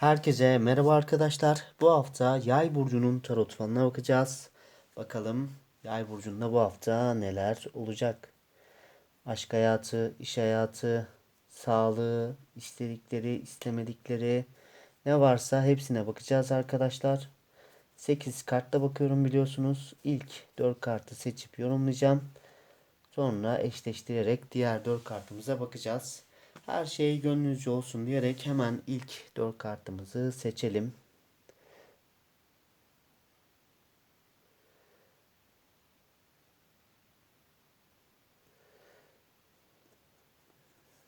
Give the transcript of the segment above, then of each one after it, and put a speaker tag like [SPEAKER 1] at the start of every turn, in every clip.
[SPEAKER 1] Herkese merhaba arkadaşlar. Bu hafta Yay burcunun tarot falına bakacağız. Bakalım Yay burcunda bu hafta neler olacak? Aşk hayatı, iş hayatı, sağlığı, istedikleri, istemedikleri ne varsa hepsine bakacağız arkadaşlar. 8 kartla bakıyorum biliyorsunuz. İlk 4 kartı seçip yorumlayacağım. Sonra eşleştirerek diğer 4 kartımıza bakacağız. Her şey gönlünüzce olsun diyerek hemen ilk 4 kartımızı seçelim.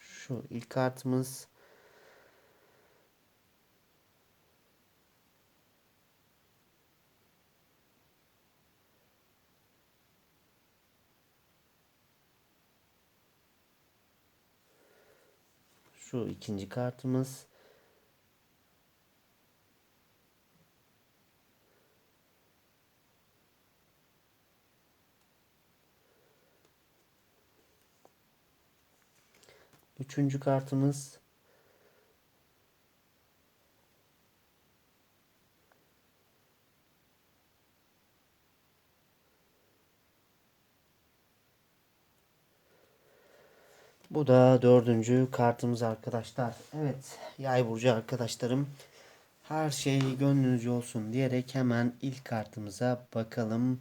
[SPEAKER 1] Şu ilk kartımız Şu ikinci kartımız. Üçüncü kartımız. Bu da dördüncü kartımız arkadaşlar. Evet yay burcu arkadaşlarım. Her şey gönlünüzce olsun diyerek hemen ilk kartımıza bakalım.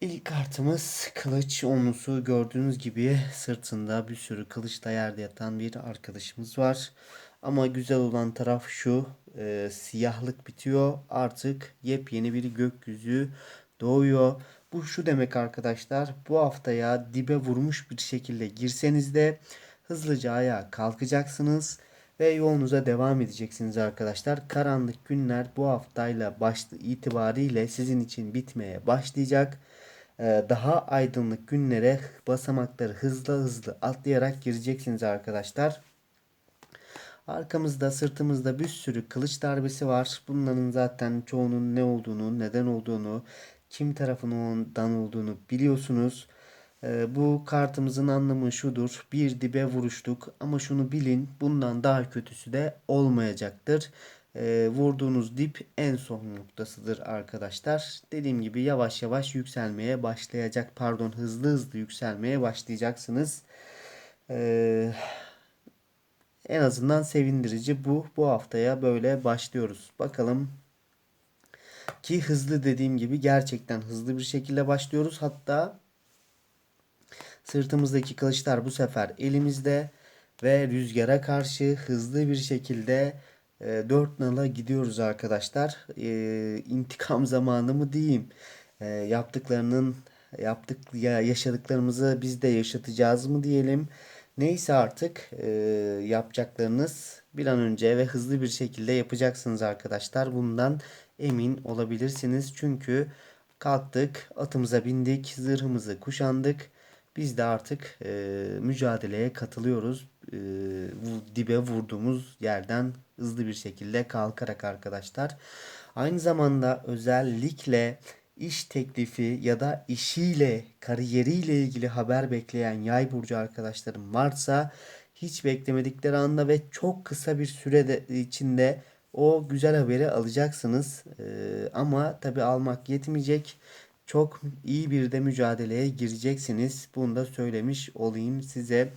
[SPEAKER 1] İlk kartımız kılıç onlusu gördüğünüz gibi sırtında bir sürü kılıçla yerde yatan bir arkadaşımız var. Ama güzel olan taraf şu e, siyahlık bitiyor artık yepyeni bir gökyüzü doğuyor. Bu şu demek arkadaşlar bu haftaya dibe vurmuş bir şekilde girseniz de hızlıca ayağa kalkacaksınız ve yolunuza devam edeceksiniz arkadaşlar. Karanlık günler bu haftayla başlı itibariyle sizin için bitmeye başlayacak. Ee, daha aydınlık günlere basamakları hızlı hızlı atlayarak gireceksiniz arkadaşlar. Arkamızda sırtımızda bir sürü kılıç darbesi var. Bunların zaten çoğunun ne olduğunu, neden olduğunu, kim tarafından olduğunu biliyorsunuz. Ee, bu kartımızın anlamı şudur. Bir dibe vuruştuk ama şunu bilin bundan daha kötüsü de olmayacaktır. Ee, vurduğunuz dip en son noktasıdır arkadaşlar. Dediğim gibi yavaş yavaş yükselmeye başlayacak. Pardon hızlı hızlı yükselmeye başlayacaksınız. Ee, en azından sevindirici bu. Bu haftaya böyle başlıyoruz. Bakalım ki hızlı dediğim gibi gerçekten hızlı bir şekilde başlıyoruz. Hatta sırtımızdaki kılıçlar bu sefer elimizde ve rüzgara karşı hızlı bir şekilde e, 4 nala gidiyoruz arkadaşlar. E, intikam zamanı mı diyeyim? E, yaptıklarının yaptık ya yaşadıklarımızı biz de yaşatacağız mı diyelim. Neyse artık e, yapacaklarınız bir an önce ve hızlı bir şekilde yapacaksınız arkadaşlar. Bundan emin olabilirsiniz. Çünkü kalktık, atımıza bindik, zırhımızı kuşandık. Biz de artık e, mücadeleye katılıyoruz. E, dibe vurduğumuz yerden hızlı bir şekilde kalkarak arkadaşlar. Aynı zamanda özellikle iş teklifi ya da işiyle, kariyeriyle ilgili haber bekleyen yay burcu arkadaşlarım varsa hiç beklemedikleri anda ve çok kısa bir süre içinde o güzel haberi alacaksınız. Ee, ama tabi almak yetmeyecek. Çok iyi bir de mücadeleye gireceksiniz. Bunu da söylemiş olayım size.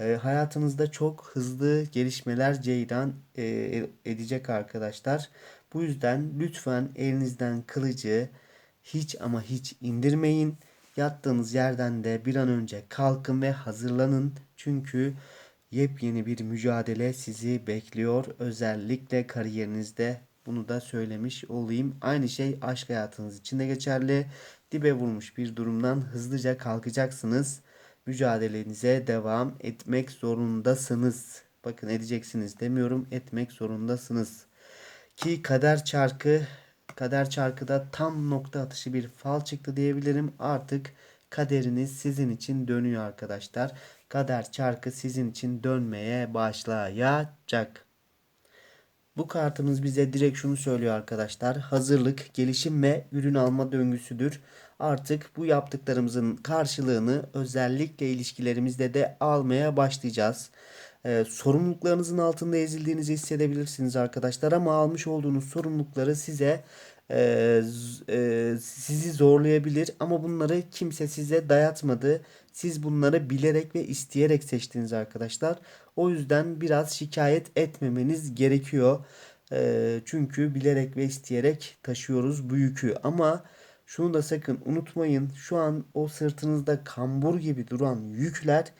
[SPEAKER 1] Ee, hayatınızda çok hızlı gelişmeler ceyran e, edecek arkadaşlar. Bu yüzden lütfen elinizden kılıcı hiç ama hiç indirmeyin. Yattığınız yerden de bir an önce kalkın ve hazırlanın. Çünkü yepyeni bir mücadele sizi bekliyor. Özellikle kariyerinizde bunu da söylemiş olayım. Aynı şey aşk hayatınız için de geçerli. Dibe vurmuş bir durumdan hızlıca kalkacaksınız. Mücadelenize devam etmek zorundasınız. Bakın edeceksiniz demiyorum etmek zorundasınız. Ki kader çarkı kader çarkıda tam nokta atışı bir fal çıktı diyebilirim. Artık kaderiniz sizin için dönüyor arkadaşlar. Kader çarkı sizin için dönmeye başlayacak. Bu kartımız bize direkt şunu söylüyor arkadaşlar. Hazırlık, gelişim ve ürün alma döngüsüdür. Artık bu yaptıklarımızın karşılığını özellikle ilişkilerimizde de almaya başlayacağız. e, sorumluluklarınızın altında ezildiğinizi hissedebilirsiniz arkadaşlar ama almış olduğunuz sorumlulukları size e, e, sizi zorlayabilir ama bunları kimse size dayatmadı. Siz bunları bilerek ve isteyerek seçtiniz arkadaşlar. O yüzden biraz şikayet etmemeniz gerekiyor. E, çünkü bilerek ve isteyerek taşıyoruz bu yükü ama şunu da sakın unutmayın. Şu an o sırtınızda kambur gibi duran yükler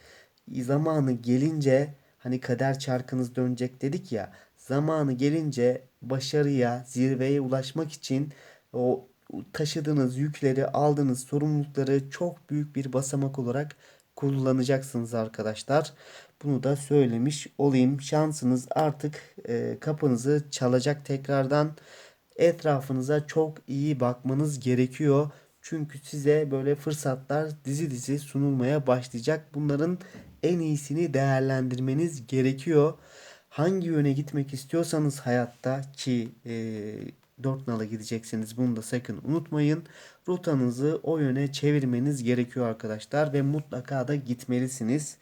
[SPEAKER 1] zamanı gelince hani kader çarkınız dönecek dedik ya. Zamanı gelince başarıya, zirveye ulaşmak için o taşıdığınız yükleri, aldığınız sorumlulukları çok büyük bir basamak olarak kullanacaksınız arkadaşlar. Bunu da söylemiş olayım. Şansınız artık e, kapınızı çalacak tekrardan etrafınıza çok iyi bakmanız gerekiyor. Çünkü size böyle fırsatlar dizi dizi sunulmaya başlayacak. Bunların en iyisini değerlendirmeniz gerekiyor. Hangi yöne gitmek istiyorsanız hayatta ki e, dört nala gideceksiniz bunu da sakın unutmayın. Rotanızı o yöne çevirmeniz gerekiyor arkadaşlar ve mutlaka da gitmelisiniz.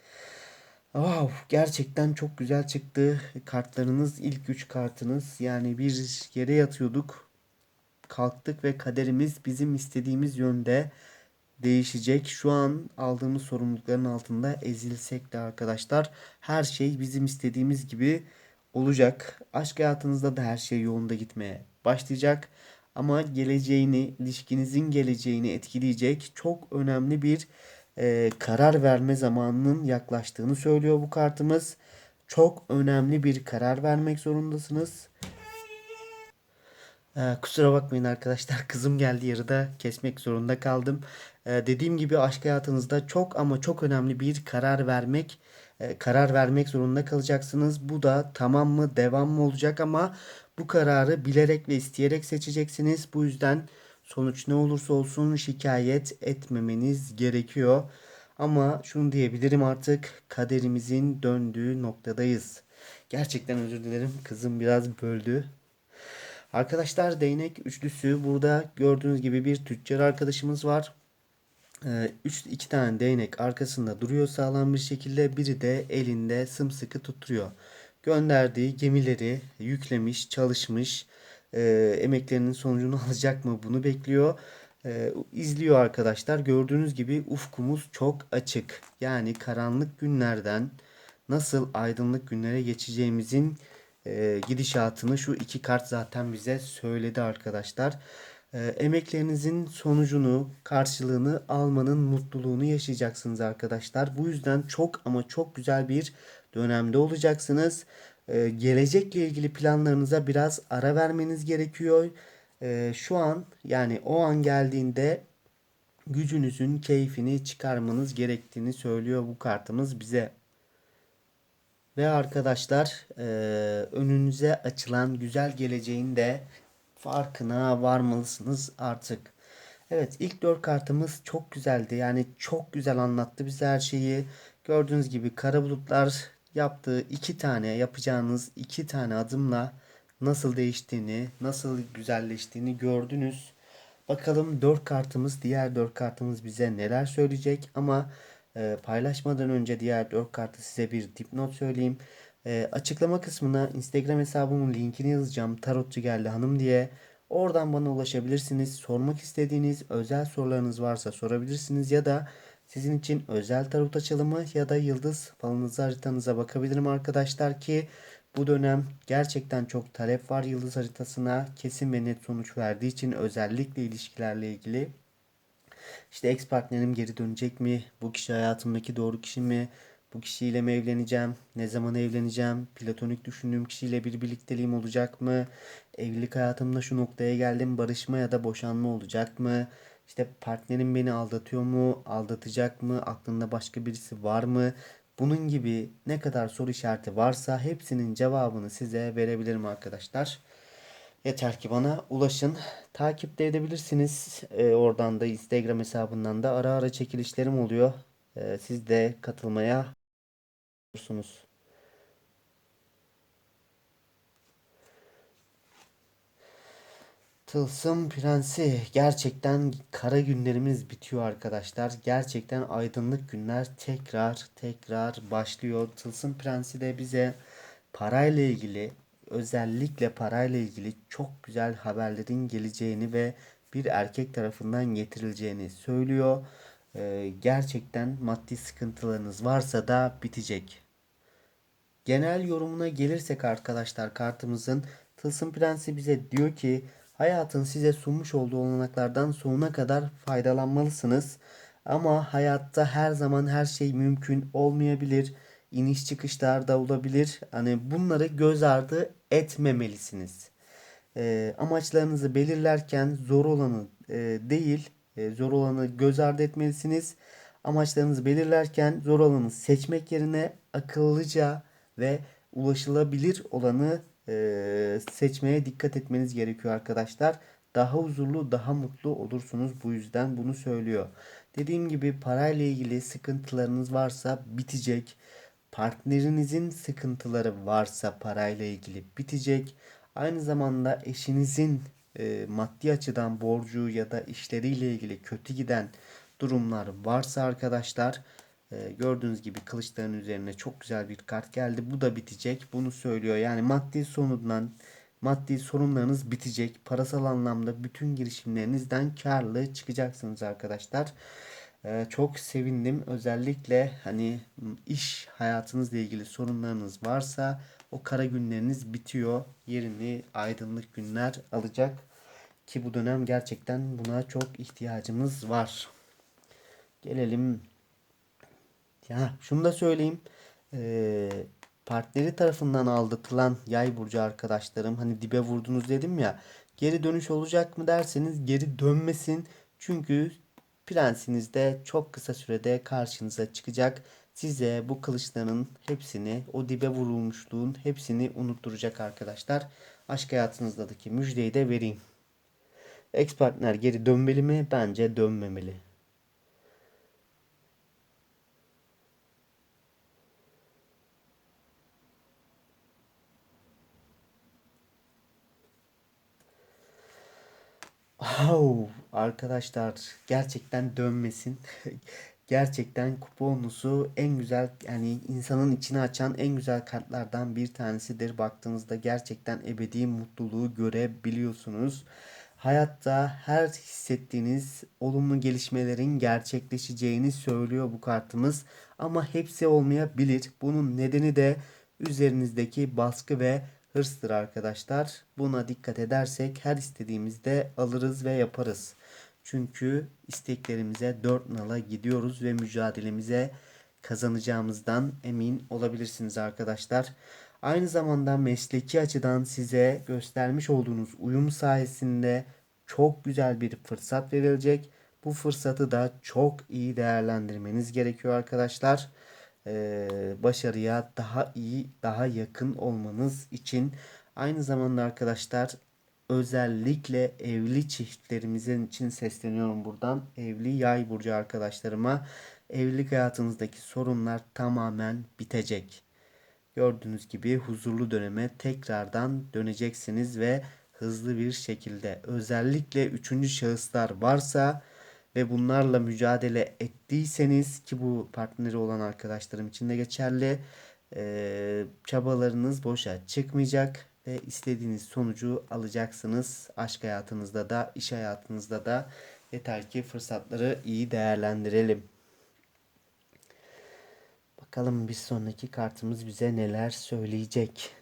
[SPEAKER 1] Wow, gerçekten çok güzel çıktı kartlarınız. ilk üç kartınız. Yani bir yere yatıyorduk. Kalktık ve kaderimiz bizim istediğimiz yönde değişecek. Şu an aldığımız sorumlulukların altında ezilsek de arkadaşlar her şey bizim istediğimiz gibi olacak. Aşk hayatınızda da her şey yolunda gitmeye başlayacak. Ama geleceğini, ilişkinizin geleceğini etkileyecek çok önemli bir e, karar verme zamanının yaklaştığını söylüyor bu kartımız. Çok önemli bir karar vermek zorundasınız. Ee, kusura bakmayın arkadaşlar kızım geldi yarıda kesmek zorunda kaldım. Ee, dediğim gibi aşk hayatınızda çok ama çok önemli bir karar vermek e, karar vermek zorunda kalacaksınız. Bu da tamam mı devam mı olacak ama bu kararı bilerek ve isteyerek seçeceksiniz. Bu yüzden sonuç ne olursa olsun şikayet etmemeniz gerekiyor. Ama şunu diyebilirim artık kaderimizin döndüğü noktadayız. Gerçekten özür dilerim kızım biraz böldü. Arkadaşlar değnek üçlüsü burada gördüğünüz gibi bir tüccar arkadaşımız var. Ee, üç, iki tane değnek arkasında duruyor sağlam bir şekilde. Biri de elinde sımsıkı tutturuyor. Gönderdiği gemileri yüklemiş, çalışmış. Ee, emeklerinin sonucunu alacak mı bunu bekliyor. Ee, izliyor arkadaşlar. Gördüğünüz gibi ufkumuz çok açık. Yani karanlık günlerden nasıl aydınlık günlere geçeceğimizin e, gidişatını şu iki kart zaten bize söyledi arkadaşlar. E, emeklerinizin sonucunu, karşılığını almanın mutluluğunu yaşayacaksınız arkadaşlar. Bu yüzden çok ama çok güzel bir dönemde olacaksınız. E, gelecekle ilgili planlarınıza biraz ara vermeniz gerekiyor. E, şu an yani o an geldiğinde gücünüzün keyfini çıkarmanız gerektiğini söylüyor bu kartımız bize. Ve arkadaşlar eee, önünüze açılan güzel geleceğin de farkına varmalısınız artık. Evet ilk dört kartımız çok güzeldi. Yani çok güzel anlattı bize her şeyi. Gördüğünüz gibi kara bulutlar yaptığı iki tane yapacağınız iki tane adımla nasıl değiştiğini, nasıl güzelleştiğini gördünüz. Bakalım 4 kartımız, diğer 4 kartımız bize neler söyleyecek ama e, paylaşmadan önce diğer 4 kartı size bir dipnot söyleyeyim. E, açıklama kısmına Instagram hesabımın linkini yazacağım. Tarotçu geldi hanım diye. Oradan bana ulaşabilirsiniz. Sormak istediğiniz özel sorularınız varsa sorabilirsiniz ya da sizin için özel tarot açılımı ya da yıldız falınıza haritanıza bakabilirim arkadaşlar ki bu dönem gerçekten çok talep var yıldız haritasına kesin ve net sonuç verdiği için özellikle ilişkilerle ilgili. İşte ex partnerim geri dönecek mi? Bu kişi hayatımdaki doğru kişi mi? Bu kişiyle mi evleneceğim? Ne zaman evleneceğim? Platonik düşündüğüm kişiyle bir birlikteliğim olacak mı? Evlilik hayatımda şu noktaya geldim. Barışma ya da boşanma olacak mı? İşte partnerim beni aldatıyor mu? Aldatacak mı? Aklında başka birisi var mı? Bunun gibi ne kadar soru işareti varsa hepsinin cevabını size verebilirim arkadaşlar. Yeter ki bana ulaşın. Takip de edebilirsiniz. Ee, oradan da Instagram hesabından da ara ara çekilişlerim oluyor. Ee, siz de katılmaya olursunuz. Tılsım Prensi gerçekten kara günlerimiz bitiyor arkadaşlar. Gerçekten aydınlık günler tekrar tekrar başlıyor. Tılsım Prensi de bize parayla ilgili özellikle parayla ilgili çok güzel haberlerin geleceğini ve bir erkek tarafından getirileceğini söylüyor. Ee, gerçekten maddi sıkıntılarınız varsa da bitecek. Genel yorumuna gelirsek arkadaşlar kartımızın Tılsım Prensi bize diyor ki hayatın size sunmuş olduğu olanaklardan sonuna kadar faydalanmalısınız. Ama hayatta her zaman her şey mümkün olmayabilir. İniş çıkışlar da olabilir. Hani bunları göz ardı etmemelisiniz. E, amaçlarınızı belirlerken zor olanı e, değil, e, zor olanı göz ardı etmelisiniz. Amaçlarınızı belirlerken zor olanı seçmek yerine akıllıca ve ulaşılabilir olanı e, seçmeye dikkat etmeniz gerekiyor arkadaşlar. Daha huzurlu, daha mutlu olursunuz. Bu yüzden bunu söylüyor. Dediğim gibi parayla ilgili sıkıntılarınız varsa bitecek. Partnerinizin sıkıntıları varsa parayla ilgili bitecek. Aynı zamanda eşinizin e, maddi açıdan borcu ya da işleriyle ilgili kötü giden durumlar varsa arkadaşlar e, gördüğünüz gibi kılıçların üzerine çok güzel bir kart geldi. Bu da bitecek. Bunu söylüyor. Yani maddi sorundan maddi sorunlarınız bitecek. Parasal anlamda bütün girişimlerinizden karlı çıkacaksınız arkadaşlar. E, çok sevindim. Özellikle hani iş hayatınızla ilgili sorunlarınız varsa o kara günleriniz bitiyor. Yerini aydınlık günler alacak. Ki bu dönem gerçekten buna çok ihtiyacımız var. Gelelim ya şunu da söyleyeyim. Ee, partneri tarafından aldatılan yay burcu arkadaşlarım hani dibe vurdunuz dedim ya. Geri dönüş olacak mı derseniz geri dönmesin. Çünkü prensiniz de çok kısa sürede karşınıza çıkacak. Size bu kılıçların hepsini, o dibe vurulmuşluğun hepsini unutturacak arkadaşlar. Aşk hayatınızdaki müjdeyi de vereyim. Ex partner geri dönmeli mi? Bence dönmemeli. Oh, arkadaşlar gerçekten dönmesin. Gerçekten kuponusu en güzel yani insanın içini açan en güzel kartlardan bir tanesidir. Baktığınızda gerçekten ebedi mutluluğu görebiliyorsunuz. Hayatta her hissettiğiniz olumlu gelişmelerin gerçekleşeceğini söylüyor bu kartımız. Ama hepsi olmayabilir. Bunun nedeni de üzerinizdeki baskı ve hırstır arkadaşlar. Buna dikkat edersek her istediğimizde alırız ve yaparız. Çünkü isteklerimize dört nala gidiyoruz ve mücadelemize kazanacağımızdan emin olabilirsiniz arkadaşlar. Aynı zamanda mesleki açıdan size göstermiş olduğunuz uyum sayesinde çok güzel bir fırsat verilecek. Bu fırsatı da çok iyi değerlendirmeniz gerekiyor arkadaşlar. Ee, başarıya daha iyi, daha yakın olmanız için aynı zamanda arkadaşlar özellikle evli çiftlerimizin için sesleniyorum buradan. Evli yay burcu arkadaşlarıma evlilik hayatınızdaki sorunlar tamamen bitecek. Gördüğünüz gibi huzurlu döneme tekrardan döneceksiniz ve hızlı bir şekilde özellikle üçüncü şahıslar varsa ve bunlarla mücadele ettiyseniz ki bu partneri olan arkadaşlarım için de geçerli e, çabalarınız boşa çıkmayacak ve istediğiniz sonucu alacaksınız. Aşk hayatınızda da iş hayatınızda da yeter ki fırsatları iyi değerlendirelim. Bakalım bir sonraki kartımız bize neler söyleyecek.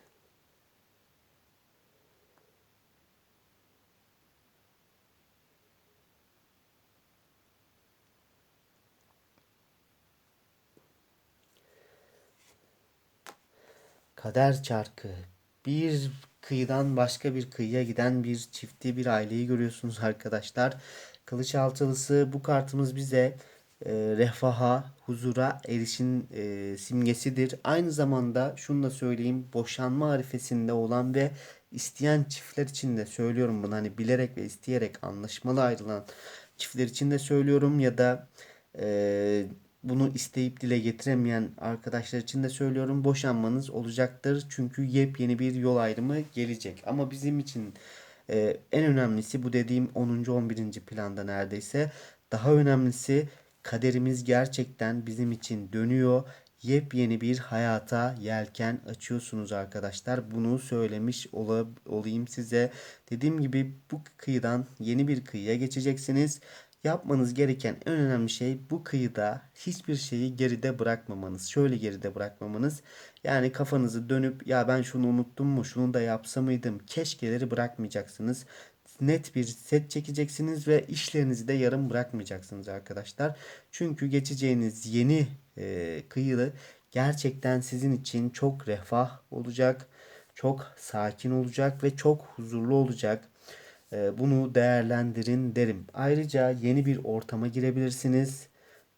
[SPEAKER 1] Kader çarkı. Bir kıyıdan başka bir kıyıya giden bir çifti bir aileyi görüyorsunuz arkadaşlar. Kılıç altılısı bu kartımız bize e, refaha, huzura erişin e, simgesidir. Aynı zamanda şunu da söyleyeyim boşanma arifesinde olan ve isteyen çiftler için de söylüyorum bunu hani bilerek ve isteyerek anlaşmalı ayrılan çiftler için de söylüyorum ya da e, bunu isteyip dile getiremeyen arkadaşlar için de söylüyorum boşanmanız olacaktır. Çünkü yepyeni bir yol ayrımı gelecek. Ama bizim için Ee, en önemlisi bu dediğim 10. 11. planda neredeyse. Daha önemlisi kaderimiz gerçekten bizim için dönüyor. Yepyeni bir hayata yelken açıyorsunuz arkadaşlar. Bunu söylemiş ola- olayım size. Dediğim gibi bu kıyıdan yeni bir kıyıya geçeceksiniz. Yapmanız gereken en önemli şey bu kıyıda hiçbir şeyi geride bırakmamanız. Şöyle geride bırakmamanız. Yani kafanızı dönüp ya ben şunu unuttum mu, şunu da yapsa mıydım, keşkeleri bırakmayacaksınız. Net bir set çekeceksiniz ve işlerinizi de yarım bırakmayacaksınız arkadaşlar. Çünkü geçeceğiniz yeni e, kıyı gerçekten sizin için çok refah olacak, çok sakin olacak ve çok huzurlu olacak. E, bunu değerlendirin derim. Ayrıca yeni bir ortama girebilirsiniz.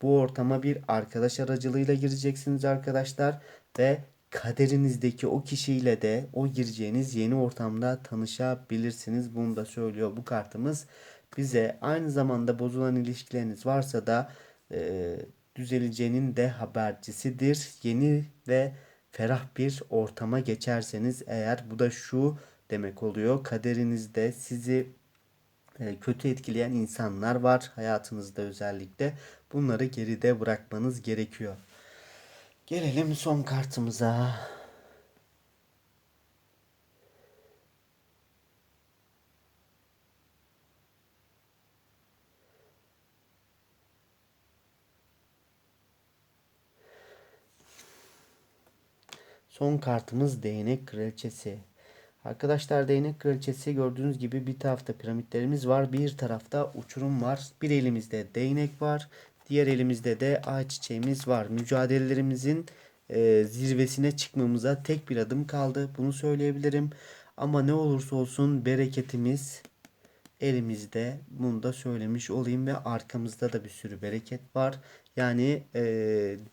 [SPEAKER 1] Bu ortama bir arkadaş aracılığıyla gireceksiniz arkadaşlar ve kaderinizdeki o kişiyle de o gireceğiniz yeni ortamda tanışabilirsiniz. Bunu da söylüyor bu kartımız bize. Aynı zamanda bozulan ilişkileriniz varsa da e, düzeleceğinin de habercisidir. Yeni ve ferah bir ortama geçerseniz eğer bu da şu demek oluyor. Kaderinizde sizi e, kötü etkileyen insanlar var hayatınızda özellikle. Bunları geride bırakmanız gerekiyor. Gelelim son kartımıza. Son kartımız değnek kraliçesi. Arkadaşlar değnek kraliçesi gördüğünüz gibi bir tarafta piramitlerimiz var. Bir tarafta uçurum var. Bir elimizde değnek var. Diğer elimizde de ağaç çiçeğimiz var. Mücadelelerimizin e, zirvesine çıkmamıza tek bir adım kaldı. Bunu söyleyebilirim. Ama ne olursa olsun bereketimiz elimizde. Bunu da söylemiş olayım ve arkamızda da bir sürü bereket var. Yani e,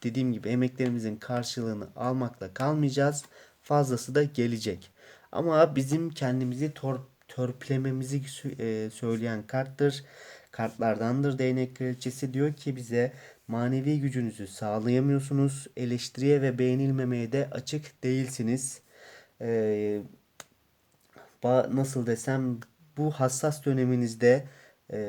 [SPEAKER 1] dediğim gibi emeklerimizin karşılığını almakla kalmayacağız. Fazlası da gelecek. Ama bizim kendimizi tor törpülememizi e, söyleyen karttır. Kartlardandır değnek kraliçesi diyor ki bize manevi gücünüzü sağlayamıyorsunuz. Eleştiriye ve beğenilmemeye de açık değilsiniz. Ee, nasıl desem bu hassas döneminizde e,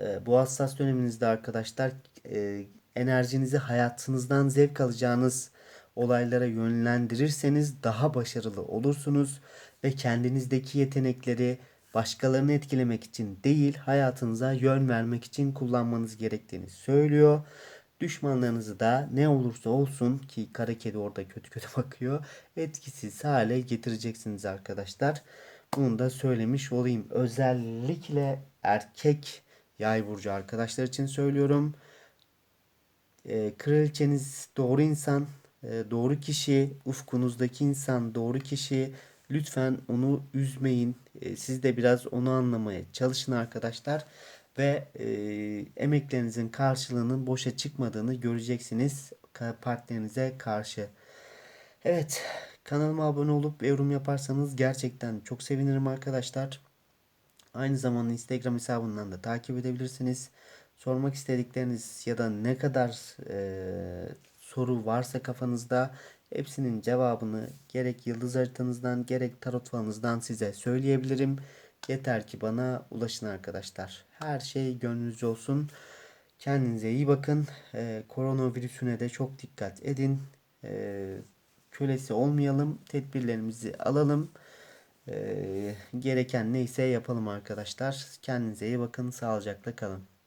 [SPEAKER 1] e, bu hassas döneminizde arkadaşlar e, enerjinizi hayatınızdan zevk alacağınız olaylara yönlendirirseniz daha başarılı olursunuz ve kendinizdeki yetenekleri başkalarını etkilemek için değil hayatınıza yön vermek için kullanmanız gerektiğini söylüyor. Düşmanlarınızı da ne olursa olsun ki kara kedi orada kötü kötü bakıyor etkisiz hale getireceksiniz arkadaşlar. Bunu da söylemiş olayım. Özellikle erkek yay burcu arkadaşlar için söylüyorum. E, kraliçeniz doğru insan, doğru kişi, ufkunuzdaki insan doğru kişi. Lütfen onu üzmeyin. E, siz de biraz onu anlamaya çalışın arkadaşlar. Ve e, emeklerinizin karşılığının boşa çıkmadığını göreceksiniz partnerinize karşı. Evet kanalıma abone olup yorum yaparsanız gerçekten çok sevinirim arkadaşlar. Aynı zamanda Instagram hesabından da takip edebilirsiniz. Sormak istedikleriniz ya da ne kadar e, soru varsa kafanızda hepsinin cevabını gerek yıldız haritanızdan gerek tarot falınızdan size söyleyebilirim. Yeter ki bana ulaşın arkadaşlar. Her şey gönlünüzce olsun. Kendinize iyi bakın. E, koronavirüsüne de çok dikkat edin. E, kölesi olmayalım. Tedbirlerimizi alalım. E, gereken neyse yapalım arkadaşlar. Kendinize iyi bakın. Sağlıcakla kalın.